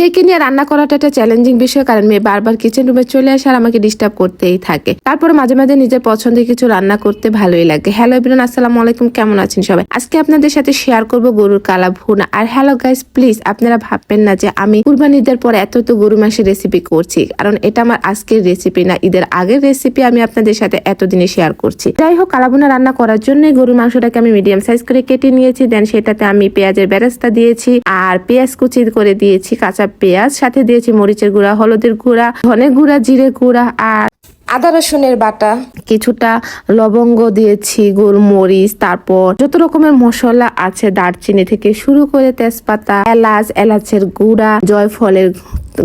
মেয়েকে নিয়ে রান্না করাটা একটা চ্যালেঞ্জিং বিষয়, কারণ মেয়ে বারবার কিচেন রুমে চলে আসে আর আমাকে ডিস্টার্ব করতেই থাকে। তারপরে মাঝে মাঝে নিজের পছন্দের কিছু রান্না করতে ভালোই লাগে। হ্যালো এভরিওয়ান আসসালামু আলাইকুম, কেমন আছেন সবাই? আজকে আপনাদের সাথে শেয়ার করব গরুর কালা ভুনা। আর হ্যালো গাইস প্লিজ আপনারা ভাববেন না যে আমি কুরবানি ঈদের পর এত তো গরু মাংসের রেসিপি করছি, কারণ এটা আমার আজকের রেসিপি না। ঈদের আগের রেসিপি আমি আপনাদের সাথে এতদিনে শেয়ার করছি। যাই হোক কালাভুনা রান্না করার জন্য গরুর মাংসটাকে আমি মিডিয়াম সাইজ করে কেটে নিয়েছি। দেন সেটাতে আমি পেঁয়াজের বেরেস্তা দিয়েছি আর পেঁয়াজ কুচি করে দিয়েছি, কাঁচা পেঁয়াজ সাথে দিয়েছি মরিচের গুঁড়া হলুদের গুঁড়া ধনে গুঁড়া জিরে গুঁড়া আর আদা রসুনের বাটা। কিছুটা লবঙ্গ দিয়েছি গোলমরিচ তারপর যত রকমের মশলা আছে দারচিনি থেকে শুরু করে তেজপাতা এলাচ এলাচের গুঁড়া জয়ফলের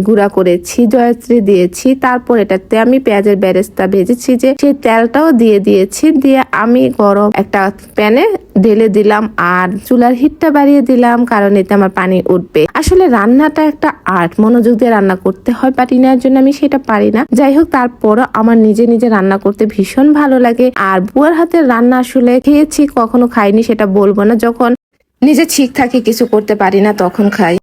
গুঁড়া করেছি, জয়ত্রী দিয়েছি, তারপর এটাতে আমি পেঁয়াজের ব্যারেস্তা ভেজেছি যে সেই তেলটাও দিয়ে দিয়েছি, দিয়ে আমি গরম একটা প্যানে ঢেলে দিলাম আর চুলার হিটটা বাড়িয়ে দিলাম কারণ এতে আমার পানি উঠবে। আসলে রান্নাটা একটা আর্ট, মনোযোগ দিয়ে রান্না করতে হয় পাটি নেওয়ার জন্য আমি সেটা পারি না। যাই হোক, তারপরও আমার নিজে নিজে রান্না করতে ভীষণ ভালো লাগে আর বুয়ার হাতের রান্না আসলে খেয়েছি, কখনো খাইনি, সেটা বলব না। যখন নিজে ঠিক থাকে, কিছু করতে পারি না, তখন খাই।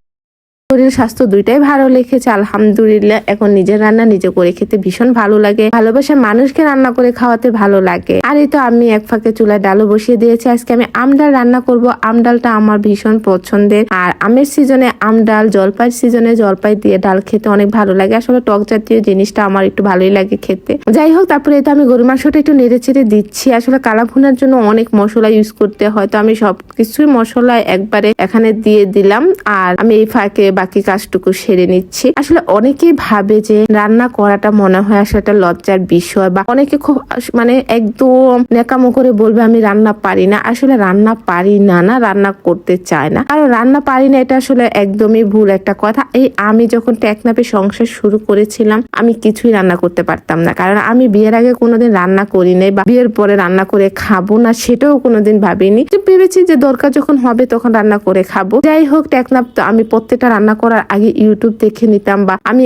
শরীর স্বাস্থ্য দুইটাই ভালো লেগেছে আলহামদুলিল্লাহ। এখন নিজের রান্না নিজে করে খেতে ভীষণ ভালো লাগে। ভালোবাসা মানুষকে রান্না করে খাওয়াতে ভালো লাগে। আর এই তো আমি এক ফাঁকে চুলায় ডালও বসিয়ে দিয়েছি। আজকে আমি আম ডাল রান্না করব। আম ডালটা আমার ভীষণ পছন্দের। আর আমের সিজনে আম ডাল, জলপাই সিজনে জলপাই দিয়ে ডাল খেতে অনেক ভালো লাগে। আসলে টক জাতীয় জিনিসটা আমার একটু ভালোই লাগে খেতে। যাই হোক, তারপরে এই তো আমি গরু মাংসটা একটু নেড়ে চেড়ে দিচ্ছি। আসলে কালা ভুনার জন্য অনেক মশলা ইউজ করতে হয়। তো আমি সব কিছুই মশলা একবারে এখানে দিয়ে দিলাম। আর আমি এই ফাঁকে বাকি কাজটুকু সেরে নিচ্ছি। আসলে অনেকেই ভাবে যে রান্না করাটা মনে হয় আসলে একটা লজ্জার বিষয় বা অনেকে খুব মানে একদম নেকামো করে বলবে, আমি রান্না পারি না। আসলে রান্না পারি না না, রান্না করতে চায় না। কারণ রান্না পারি না, এটা আসলে একদমই ভুল একটা কথা। এই আমি যখন টেকনাপে সংসার শুরু করেছিলাম, আমি কিছুই রান্না করতে পারতাম না। কারণ আমি বিয়ের আগে কোনোদিন রান্না করি নাই বা বিয়ের পরে রান্না করে খাব না, সেটাও কোনোদিন ভাবিনি। ভেবেছি যে দরকার যখন হবে তখন রান্না করে খাব। যাই হোক টেকনাপ তো আমি প্রত্যেকটা রান্না করার আগে ইউটিউব দেখে নিতাম বা আমি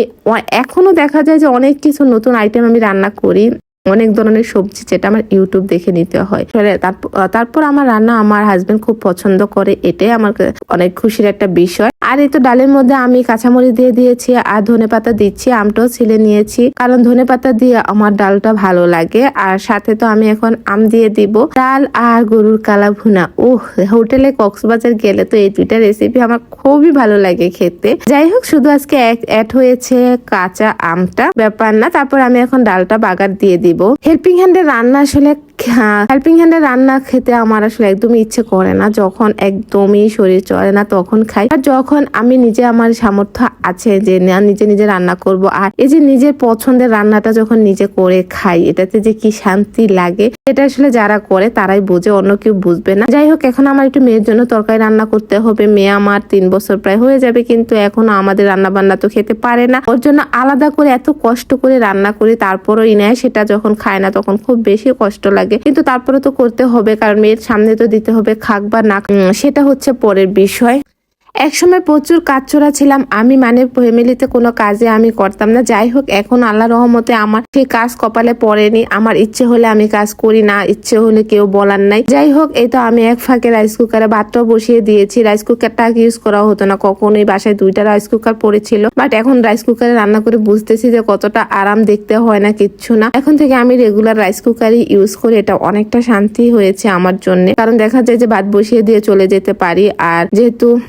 এখনও দেখা যায় যে অনেক কিছু নতুন আইটেম আমি রান্না করি। অনেক ধরনের সবজি যেটা আমার ইউটিউব দেখে নিতে হয়। তারপর আমার রান্না আমার হাজবেন্ড খুব পছন্দ করে, এটাই আমার অনেক খুশির একটা বিষয়। আর এই তো ডালের মধ্যে আমি কাঁচামরিচ দিয়ে দিয়েছি আর ধনে পাতা দিচ্ছি, আমটাও ছিলে নিয়েছি। কারণ ধনে পাতা দিয়ে আমার ডালটা ভালো লাগে। আর সাথে তো আমি এখন আম দিয়ে দিব। ডাল আর গরুর কালা ভুনা। ও হোটেলে কক্সবাজার গেলে তো এই দুইটা রেসিপি আমার খুবই ভালো লাগে খেতে। যাই হোক, শুধু আজকে এক অ্যাড হয়েছে কাঁচা আমটা। ব্যাপার না, তারপর আমি এখন ডালটা বাগার দিয়ে দিব। হেল্পিং হ্যান্ডের রান্না আসলে হেল্পিং হ্যান্ডে রান্না খেতে আমার আসলে একদমই ইচ্ছে করে না। যখন একদমই শরীর চলে না, তখন খাই। আর যখন আমি নিজে আমার সামর্থ্য আছে যে নিজে নিজে রান্না করব, আর এই যে নিজের পছন্দের রান্নাটা যখন নিজে করে খাই, এটাতে যে কি শান্তি লাগে, এটা আসলে যারা করে তারাই বোঝে, অন্য কেউ বুঝবে না। যাই হোক, এখন আমার একটু মেয়ের জন্য তরকারি রান্না করতে হবে। মেয়ে আমার তিন বছর প্রায় হয়ে যাবে, কিন্তু এখনও আমাদের রান্না বান্না তো খেতে পারে না। ওর জন্য আলাদা করে এত কষ্ট করে রান্না করি, তারপরও ইনায় সেটা যখন খায় না, তখন খুব বেশি কষ্ট লাগে। কিন্তু তারপরে তো করতে হবে, কারণ মেয়ের সামনে তো দিতে হবে খাক বা না সেটা হচ্ছে পরের বিষয়। একসময় প্রচুর কাজ কাজচোরা ছিলাম। আমি মানে ফ্যামিলিতে কোনো কাজে আমি করতাম না। যাই হোক, এখন আল্লাহ রহমতে আমার সেই কাজ কপালে পড়েনি। আমার ইচ্ছে হলে আমি কাজ করি না। ইচ্ছে হলে কেউ বলার নাই। যাই হোক, এই তো আমি এক ফাঁকে রাইস কুকারে ভাতটাও বসিয়ে দিয়েছি। রাইস কুকারটা ইউজ করা হতো না। কখনোই বাসায় দুইটা রাইস কুকার পড়েছিল। বাট এখন রাইস কুকারে রান্না করে বুঝতেছি যে কতটা আরাম দেখতে হয় না, কিচ্ছু না। এখন থেকে আমি রেগুলার রাইস কুকারই ইউজ করি। এটা অনেকটা শান্তি হয়েছে আমার জন্য। কারণ দেখা যায় যে ভাত বসিয়ে দিয়ে চলে যেতে পারি। আর যেহেতু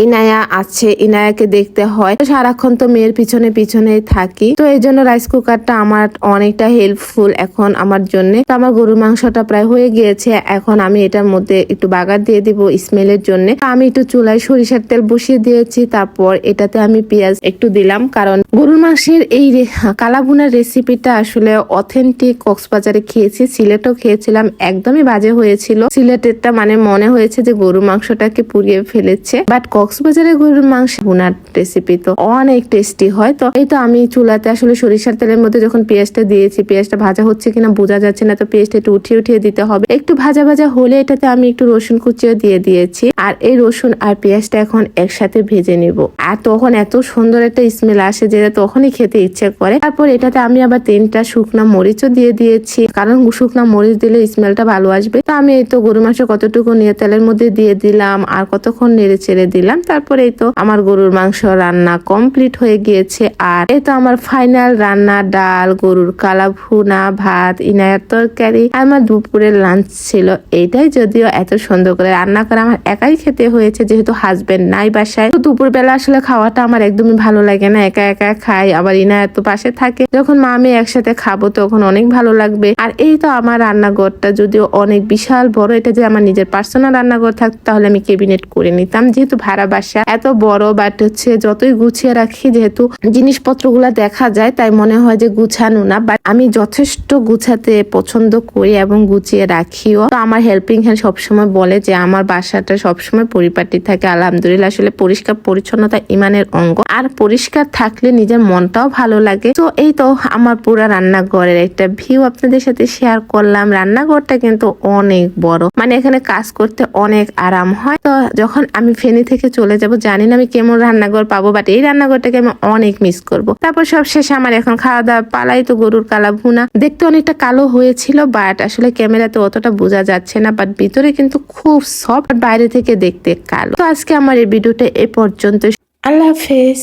ইনায়া আছে, ইনায়াকে দেখতে হয়। সারাক্ষণ তো মেয়ের পিছনে পিছনে থাকি। তো এই জন্য রাইস কুকারটা আমার অনেকটা হেল্পফুল এখন আমার জন্য। তো আমার গরুর মাংসটা প্রায় হয়ে গিয়েছে। এখন আমি এটার মধ্যে একটু বাগার দিয়ে দিব স্মেলের জন্য। আমি একটু চুলায় সরিষার তেল বসিয়ে দিয়েছি। তারপর এটাতে আমি পেঁয়াজ একটু দিলাম। কারণ গরুর মাংসের এই রে- কালাভুনার রেসিপিটা আসলে অথেন্টিক কক্সবাজারে খেয়েছি, সিলেটও খেয়েছিলাম। একদমই বাজে হয়েছিল। সিলেটেরটা মানে মনে হয়েছে যে গরুর মাংসটাকে পুড়িয়ে ফেলেছে। বাট কক্সবাজারের গরুর মাংস বোনার রেসিপি তো অনেক টেস্টি হয়। তো এই তো আমি চুলাতে আসলে সরিষার তেলের মধ্যে যখন পেঁয়াজটা দিয়েছি, পেঁয়াজটা ভাজা হচ্ছে কিনা বোঝা যাচ্ছে না, তো পেঁয়াজটা একটু উঠিয়ে উঠিয়ে দিতে হবে। একটু ভাজা ভাজা হলে এটাতে আমি একটু রসুন কুচিও দিয়ে দিয়েছি। আর এই রসুন আর পেঁয়াজটা এখন একসাথে ভেজে নিব। আর তখন এত সুন্দর একটা স্মেল আসে যে তখনই খেতে ইচ্ছে করে। তারপর এটাতে আমি আবার তিনটা শুকনা মরিচও দিয়ে দিয়েছি। কারণ শুকনা মরিচ দিলে স্মেলটা ভালো আসবে। তো আমি এই তো গরু মাংস কতটুকু নিয়ে তেলের মধ্যে দিয়ে দিলাম আর কতক্ষণ নেড়ে ছেড়ে দিলাম। তারপরে তো আমার গরুর মাংস রান্না কমপ্লিট হয়ে গিয়েছে। আর এই তো আমার ফাইনাল রান্না, ডাল, গরুর কালা ভুনা, ভাত, ইনায়ার তরকারি আর আমার দুপুরের লাঞ্চ ছিল এটাই যদিও এত সুন্দর করে রান্না করে আমার একাই খেতে হয়েছে, যেহেতু হাজবেন্ড নাই বাসায়। তো দুপুরবেলা আসলে খাওয়াটা আমার একদমই ভালো লাগে না। একা একা খাই, আবার ইনায়ার তো পাশে থাকে। যখন মা, আমি একসাথে খাব তখন অনেক ভালো লাগবে। আর এই তো আমার রান্নাঘরটা যদিও অনেক বিশাল বড়, এটা যে আমার নিজের পার্সোনাল রান্নাঘর থাকতো তাহলে আমি কেবিনেট করে নিতাম। যেহেতু ভাড়া বাসা। এত বড় বাট হচ্ছে যতই গুছিয়ে রাখি, যেহেতু জিনিসপত্রগুলা দেখা যায়, তাই মনে হয় যে গুছানো না। বাট আমি যথেষ্ট গুছাতে পছন্দ করি এবং গুছিয়ে রাখিও। তো আমার হেল্পিং হ্যান্ড সবসময় বলে যে আমার বাসাটা সবসময় পরিপাটি থাকে। আলহামদুলিল্লাহ, আসলে পরিষ্কার পরিচ্ছন্নতা ইমানের অঙ্গ। আর পরিষ্কার থাকলে নিজের মনটাও ভালো লাগে। তো এই তো আমার পুরো রান্নাঘরের একটা ভিউ আপনাদের সাথে শেয়ার করলাম। রান্নাঘরটা কিন্তু অনেক বড়। মানে এখানে কাজ করতে অনেক আরাম হয়। তো যখন আমি ফেনী থেকে চলে যাব, জানি না আমি কেমন রান্নাঘর পাবো বাট এই রান্নাঘরটাকে আমি অনেক মিস করব। তারপর সব শেষে আমার এখন খাওয়া দাওয়া পালাই তো গরুর কালা ভুনা দেখতে অনেকটা কালো হয়েছিল বাট আসলে ক্যামেরাতে অতটা বোঝা যাচ্ছে না বাট ভিতরে কিন্তু খুব সফট বাইরে থেকে দেখতে কালো। তো আজকে আমার এই ভিডিওটা এ পর্যন্ত আল্লাহ হাফেজ।